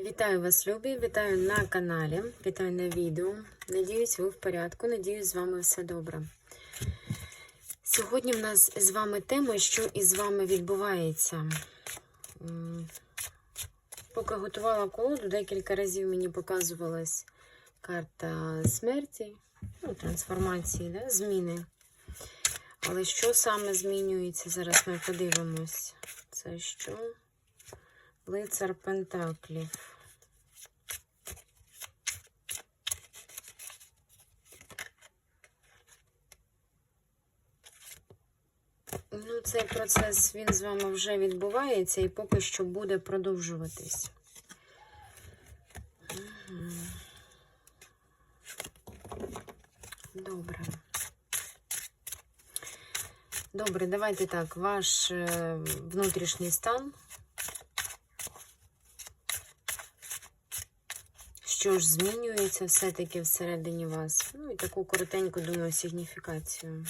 Вітаю вас, любі! Вітаю на каналі, вітаю на відео. Надіюсь, ви в порядку. Надіюсь, з вами все добре. Сьогодні в нас з вами тема, що із вами відбувається. Поки готувала колоду, декілька разів мені показувалась карта смерті, ну, трансформації, да? зміни. Але що саме змінюється? Зараз ми подивимось. Це що? Лицар Пентаклів. Ну, цей процес він з вами вже відбувається і поки що буде продовжуватись. Добре. Добре, давайте так. Ваш е, внутрішній стан. Що ж змінюється все-таки всередині вас? Ну і таку коротеньку, думаю, сигніфікацію.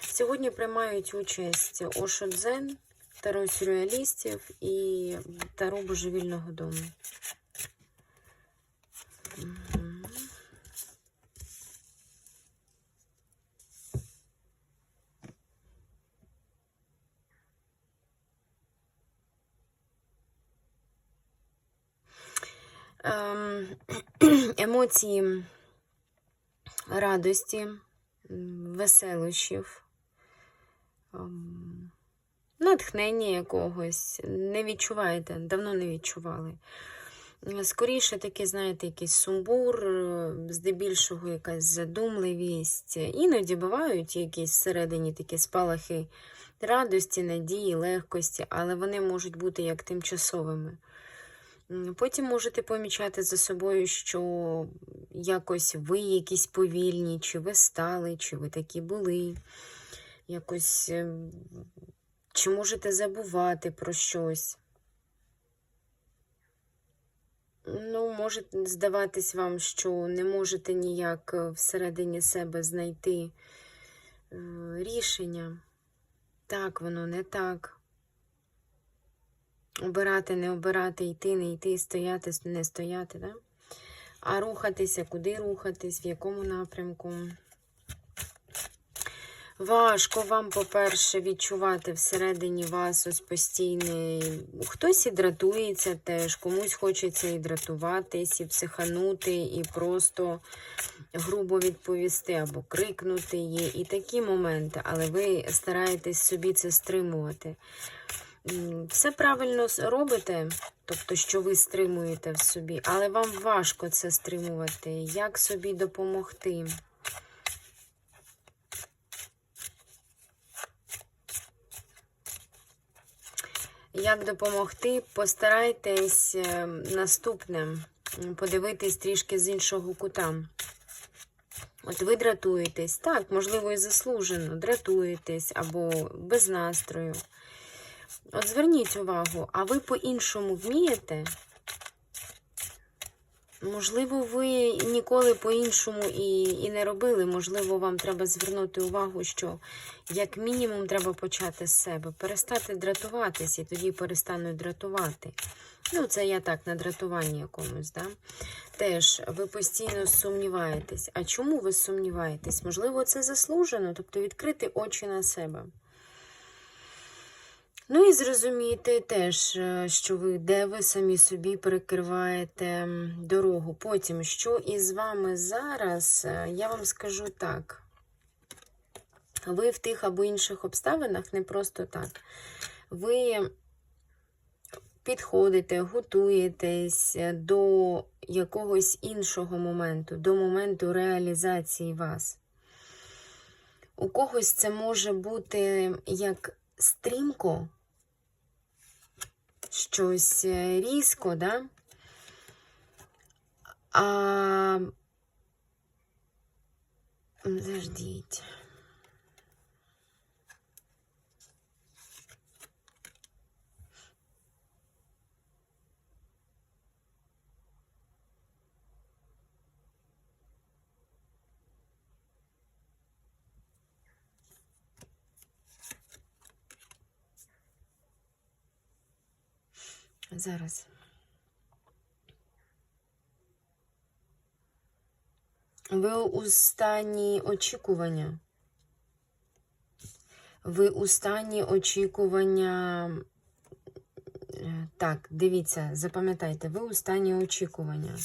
Сьогодні приймають участь Ошо Дзен, Таро сюрреалістів і Таро Божевільного дому. Емоції радості, веселощів, ем, натхнення якогось. Не відчуваєте, давно не відчували. Скоріше таки, знаєте, якийсь сумбур, е, здебільшого якась задумливість. Іноді бувають якісь всередині такі спалахи радості, надії, легкості, але вони можуть бути як тимчасовими. Потім можете помічати за собою, що якось ви якісь повільні, чи ви стали, чи ви такі були. Якось, ем, чи можете забувати про щось. Ну, може здаватись вам, що не можете ніяк е, всередині себе знайти е, рішення. Так, воно не так. Обирати, не обирати, йти, не йти, стояти, не стояти, да? а рухатися, куди рухатись, в якому напрямку. Важко вам, по-перше, відчувати всередині вас ось постійний. Хтось і дратується теж, комусь хочеться і дратуватись, і психанути, і просто грубо відповісти або крикнути. Є і такі моменти, але ви стараєтесь собі це стримувати. Все правильно робите, тобто, що ви стримуєте в собі, але вам важко це стримувати. Як собі допомогти? Як допомогти? Постарайтесь е, наступне подивитись трішки з іншого кута. От ви дратуєтесь, так, можливо, і заслужено, дратуєтесь або без настрою. От зверніть увагу, а ви по-іншому вмієте? Можливо, ви ніколи по-іншому і, і не робили. Можливо, вам треба звернути увагу, що як мінімум треба почати з себе, перестати дратуватись, і тоді перестануть дратувати. Ну, це я так на дратуванні якомусь, да? Теж ви постійно сумніваєтесь. А чому ви сумніваєтесь? Можливо, це заслужено, тобто відкрити очі на себе. Ну і зрозуміти теж, е, що ви де ви самі собі перекриваєте дорогу. Потім, що із вами зараз, е, я вам скажу так. Ви в тих або інших обставинах не просто так. Ви підходите, готуєтесь до якогось іншого моменту, до моменту реалізації вас. У когось це може бути як стрімко, щось е, різко, да? А заждіть. Зараз. Ви у стані очікування. Ви у стані очікування. Е, так, дивіться, запам'ятайте, ви у стані очікування.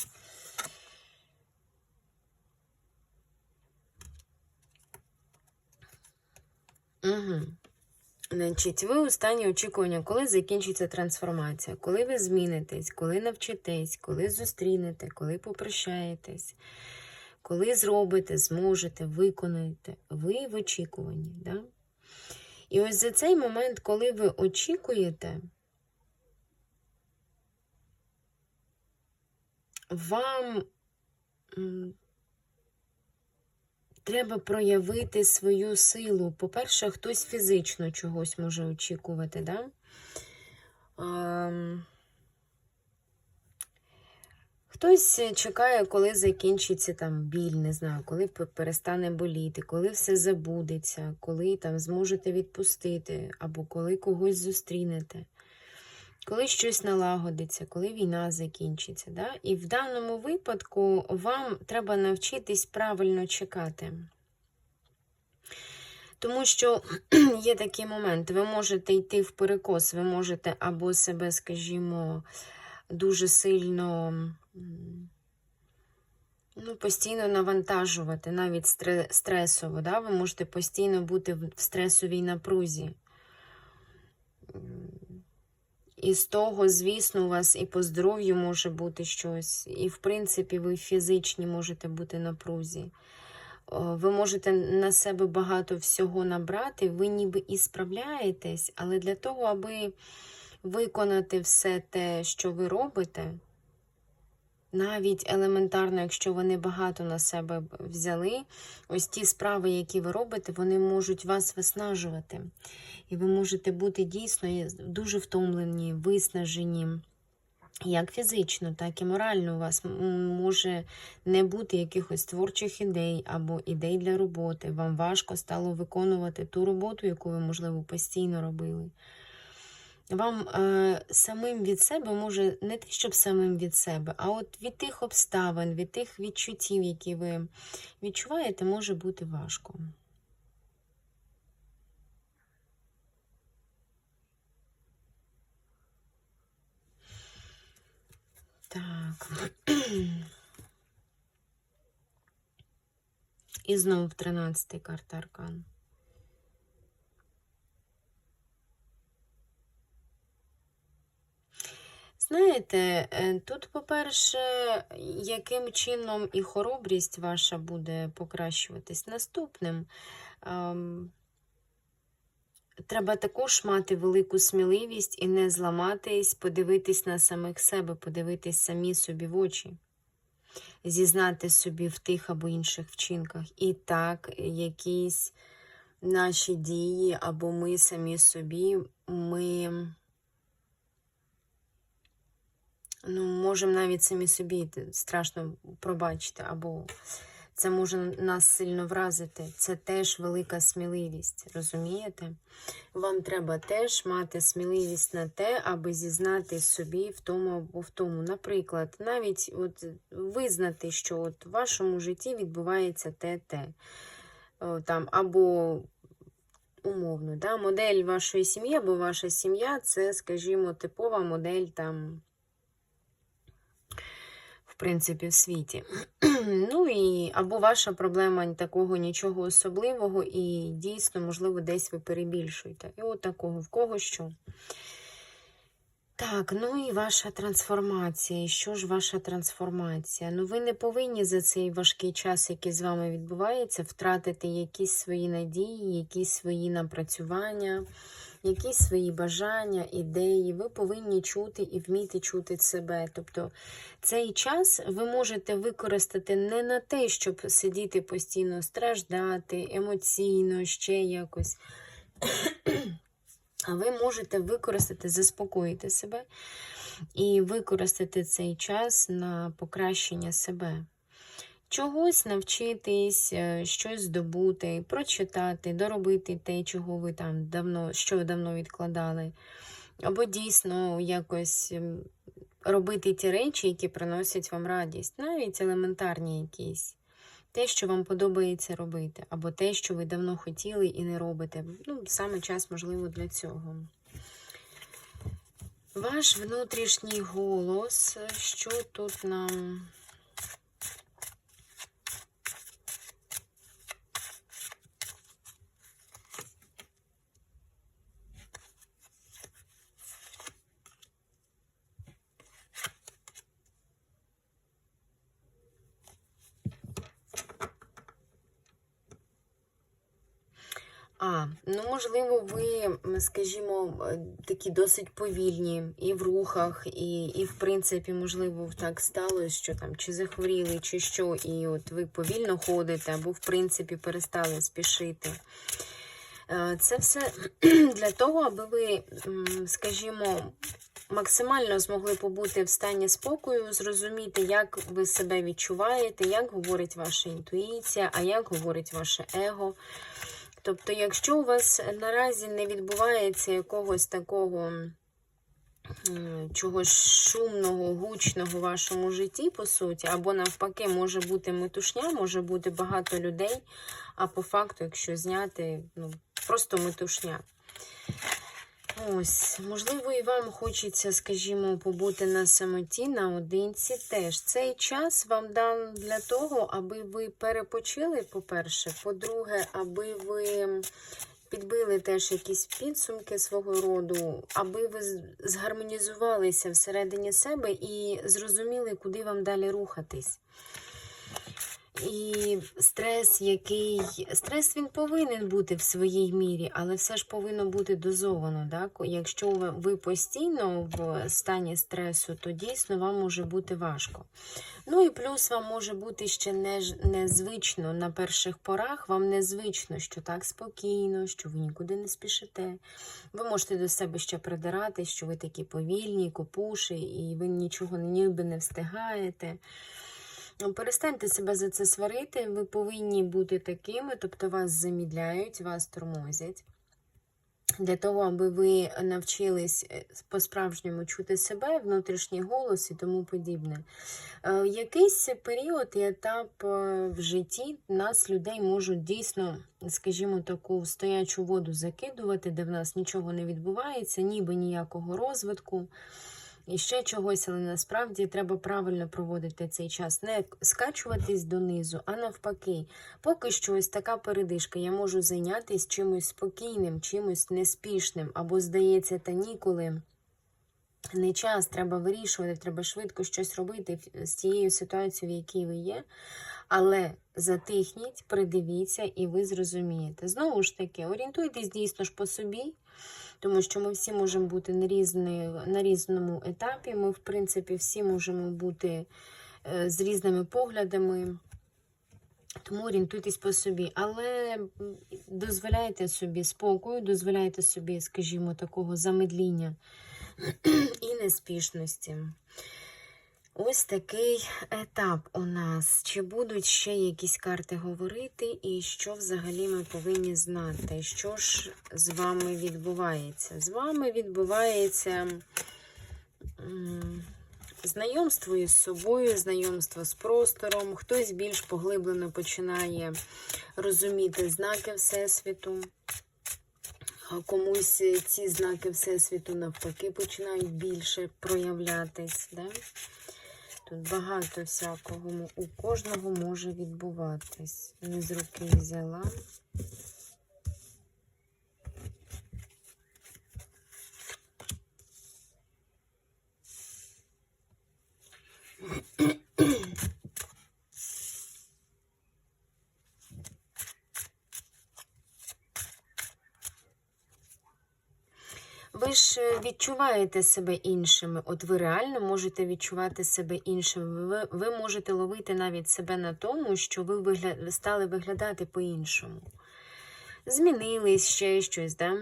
Угу. Значить, ви у стані очікування, коли закінчиться трансформація, коли ви змінитесь, коли навчитесь, коли зустрінете, коли попрощаєтесь, коли зробите, зможете, виконаєте. Ви в очікуванні. Да? І ось за цей момент, коли ви очікуєте, вам треба проявити свою силу. По-перше, хтось фізично чогось може очікувати, да? Ем, Хтось чекає, коли закінчиться там біль, не знаю, коли перестане боліти, коли все забудеться, коли там зможете відпустити, або коли когось зустрінете, коли щось налагодиться, коли війна закінчиться. Да? І в даному випадку вам треба навчитись правильно чекати. Тому що є такий момент, ви можете йти в перекос, ви можете або себе, скажімо, дуже сильно ну, постійно навантажувати, навіть стресово. Да? Ви можете постійно бути в стресовій напрузі. І з того, звісно, у вас і по здоров'ю може бути щось, і, в принципі, ви фізичні можете бути напрузі. прузі. Ви можете на себе багато всього набрати, ви ніби і справляєтесь, але для того, аби виконати все те, що ви робите, навіть елементарно, якщо ви не багато на себе взяли, ось ті справи, які ви робите, вони можуть вас виснажувати. І ви можете бути дійсно дуже втомлені, виснажені. Як фізично, так і морально у вас може не бути якихось творчих ідей або ідей для роботи. Вам важко стало виконувати ту роботу, яку ви, можливо, постійно робили. Вам е, самим від себе може не те, щоб самим від себе, а от від тих обставин, від тих відчуттів, які ви відчуваєте, може бути важко. Так. І знову 13 карта Аркан. Знаєте, е, тут, по-перше, яким чином і хоробрість ваша буде покращуватись наступним. ем, Треба також мати велику сміливість і не зламатись, подивитись на самих себе, подивитись самі собі в очі, зізнати собі в тих або інших вчинках. І так, якісь наші дії або ми самі собі, ми ну, можемо навіть самі собі страшно пробачити, або це може нас сильно вразити. Це теж велика сміливість, розумієте? Вам треба теж мати сміливість на те, аби зізнати собі в тому або в тому. Наприклад, навіть от визнати, що от в вашому житті відбувається те-те. Там, або умовно, да, модель вашої сім'ї, або ваша сім'я це, скажімо, типова модель там. Принципі, в світі. ну і або ваша проблема такого нічого особливого, і дійсно, можливо, десь ви перебільшуєте. І от такого, в кого що. Так, ну і ваша трансформація. Що ж ваша трансформація? Ну, ви не повинні за цей важкий час, який з вами відбувається, втратити якісь свої надії, якісь свої напрацювання, якісь свої бажання, ідеї. Ви повинні чути і вміти чути себе. Тобто цей час ви можете використати не на те, щоб сидіти постійно страждати, емоційно, ще якось. А ви можете використати, заспокоїти себе і використати цей час на покращення себе. Чогось навчитись, е, щось здобути, прочитати, доробити те, чого ви там давно, що давно відкладали. Або дійсно якось робити ті речі, які приносять вам радість, навіть елементарні якісь. Те, що вам подобається робити, або те, що ви давно хотіли і не робите. Ну, саме час, можливо, для цього. Ваш внутрішній голос, що тут нам. Ну можливо, ви, скажімо, е, такі досить повільні і в рухах, і, і в принципі, можливо, так сталося, що там чи захворіли, чи що, і от ви повільно ходите, або, в принципі, перестали спішити. Е, Це все для того, аби ви, скажімо, максимально змогли побути в стані спокою, зрозуміти, як ви себе відчуваєте, як говорить ваша інтуїція, а як говорить ваше его. Тобто, якщо у вас наразі не відбувається якогось такого чогось шумного, гучного в вашому житті, по суті, або навпаки, може бути метушня, може бути багато людей, а по факту, якщо зняти, ну, просто метушня. Ось, можливо, і вам хочеться, скажімо, побути на самоті, наодинці теж. Цей час вам дан для того, аби ви перепочили, по-перше. По-друге, аби ви підбили теж якісь підсумки свого роду, аби ви згармонізувалися всередині себе і зрозуміли, куди вам далі рухатись. І стрес, який стрес він повинен бути в своїй мірі, але все ж повинно бути дозовано. Так? Якщо ви- постійно в стані стресу, то дійсно вам може бути важко. Ну і плюс вам може бути ще не, незвично на перших порах, вам незвично, що так спокійно, що ви нікуди не спішите. Ви можете до себе ще придирати, що ви такі повільні, копуші, і ви нічого ніби не встигаєте. Ну, Перестаньте себе за це сварити. Ви повинні бути такими, тобто вас замідляють, вас тормозять. Для того, аби ви навчились е, по-справжньому чути себе, внутрішній голос і тому подібне. Е, Якийсь період і етап е, в житті нас, людей, можуть дійсно, скажімо, таку стоячу воду закидувати, де в нас нічого не відбувається, ніби ніякого розвитку і ще чогось, але насправді треба правильно проводити цей час, не скачуватись донизу, а навпаки, поки що ось така передишка. Я можу зайнятися чимось спокійним, чимось неспішним, або здається, та ніколи. Не час, треба вирішувати, треба швидко щось робити з тією ситуацією, в якій ви є. Але затихніть, придивіться, і ви зрозумієте. Знову ж таки, орієнтуйтесь дійсно ж по собі, тому що ми всі можемо бути на, різні, на різному етапі. Ми, в принципі, всі можемо бути е, з різними поглядами. Тому орієнтуйтесь по собі. Але дозволяйте собі спокою, дозволяйте собі, скажімо, такого замедління і неспішності. Ось такий етап у нас. Чи будуть ще якісь карти говорити, і що взагалі ми повинні знати? Що ж з вами відбувається? З вами відбувається знайомство із собою, знайомство з простором. Хтось більш поглиблено починає розуміти знаки Всесвіту. Комусь ці знаки Всесвіту навпаки починають більше проявлятись. Да? Тут багато всякого у кожного може відбуватись. Не з руки взяла. Ж е, відчуваєте себе іншими. От ви реально можете відчувати себе іншими. Ви, ви можете ловити навіть себе на тому, що ви вигля... стали виглядати по-іншому. Змінились ще щось, да?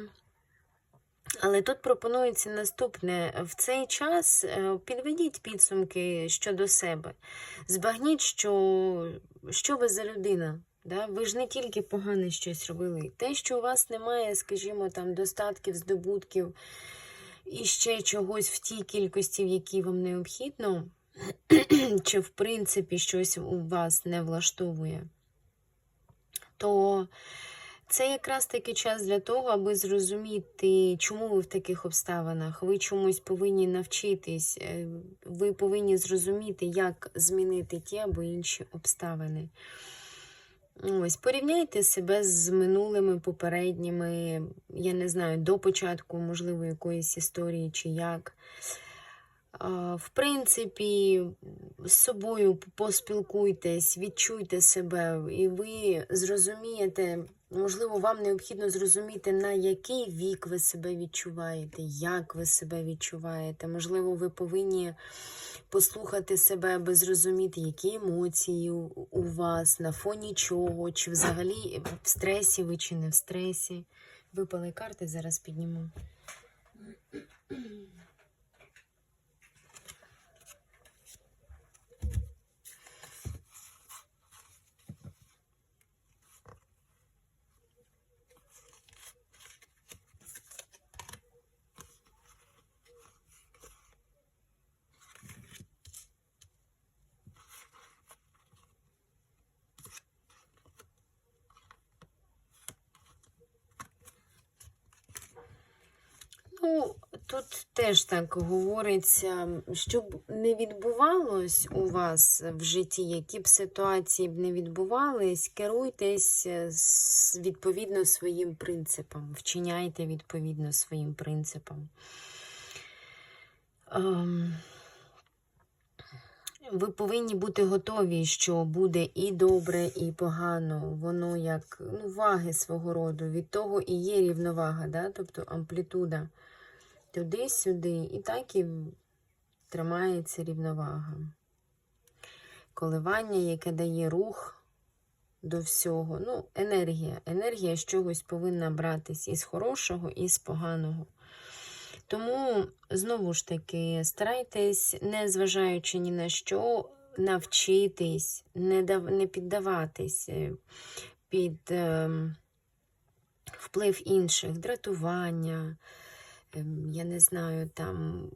Але тут пропонується наступне: в цей час е, підведіть підсумки щодо себе. Збагніть, що, що ви за людина. Да? Ви ж не тільки погане щось робили. Те, що у вас немає, скажімо, там достатків, здобутків і ще чогось в тій кількості, в якій вам необхідно, чи в принципі щось у вас не влаштовує. то це якраз таки час для того, аби зрозуміти, чому ви в таких обставинах. Ви чомусь повинні навчитись, е, ви повинні зрозуміти, як змінити ті або інші обставини. Ось, порівняйте себе з минулими попередніми, я не знаю, до початку, можливо, якоїсь історії чи як. В принципі, з собою поспілкуйтесь, відчуйте себе, і ви зрозумієте, можливо, вам необхідно зрозуміти, на який вік ви себе відчуваєте, як ви себе відчуваєте. Можливо, ви повинні послухати себе, аби зрозуміти, які емоції у вас, на фоні чого, чи взагалі в стресі ви, чи не в стресі. Випали карти, зараз підніму. Ну, тут теж так говориться, щоб не відбувалось у вас в житті, які б ситуації б не відбувались, керуйтесь е, відповідно своїм принципам, вчиняйте відповідно своїм принципам. Ем, Ви повинні бути готові, що буде і добре, і погано. Воно як ну, ваги свого роду. Від того і є рівновага, да? тобто амплітуда туди-сюди. І так і тримається рівновага. Коливання, яке дає рух до всього. Ну, енергія. Енергія з чогось повинна братись із хорошого, і з поганого. Тому, знову ж таки, старайтесь, не зважаючи ні на що, навчитись, не, дав, не піддаватись е, під е, вплив інших, дратування, я не знаю, там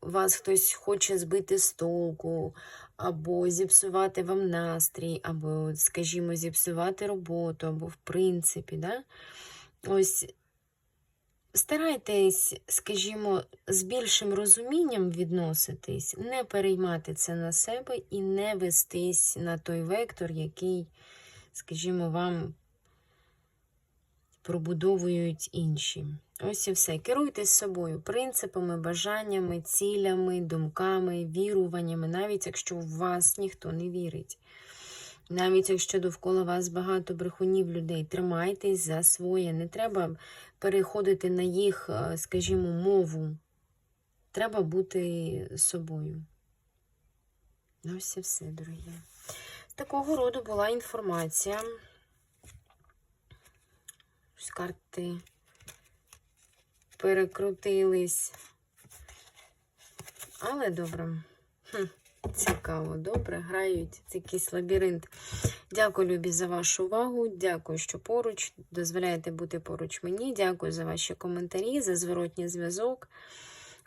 вас хтось хоче збити з толку, або зіпсувати вам настрій, або, скажімо, зіпсувати роботу, або в принципі, да? ось старайтесь, скажімо, з більшим розумінням відноситись, не переймати це на себе і не вестись на той вектор, який, скажімо, вам пробудовують інші. Ось і все. Керуйтесь собою, принципами, бажаннями, цілями, думками, віруваннями, навіть якщо в вас ніхто не вірить. Навіть якщо довкола вас багато брехунів людей, тримайтесь за своє. Не треба переходити на їх, е, скажімо, мову. Треба бути собою. Ось і все, дорогі. Такого роду була інформація. Ось карти перекрутились. Але добре. Цікаво, добре, грають. Це якийсь лабіринт. Дякую, Любі, за вашу увагу. Дякую, що поруч. Дозволяєте бути поруч мені. Дякую за ваші коментарі, за зворотній зв'язок.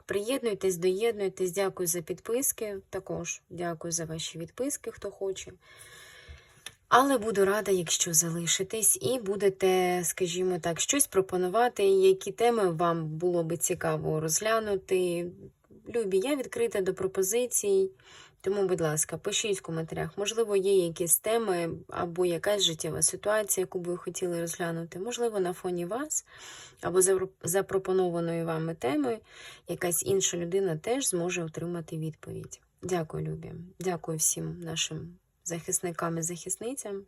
Приєднуйтесь, доєднуйтесь, дякую за підписки. Також дякую за ваші відписки, хто хоче. Але буду рада, якщо залишитесь і будете, скажімо так, щось пропонувати, які теми вам було би цікаво розглянути. Любі, я відкрита до пропозицій, тому, будь ласка, пишіть в коментарях. Можливо, є якісь теми або якась життєва ситуація, яку б ви хотіли розглянути. Можливо, на фоні вас або запропонованої вами теми якась інша людина теж зможе отримати відповідь. Дякую, Любі. Дякую всім нашим захисникам і захисницям.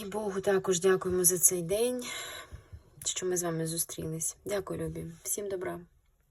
І Богу також дякуємо за цей день, що ми з вами зустрілись. Дякую, Любі. Всім добра.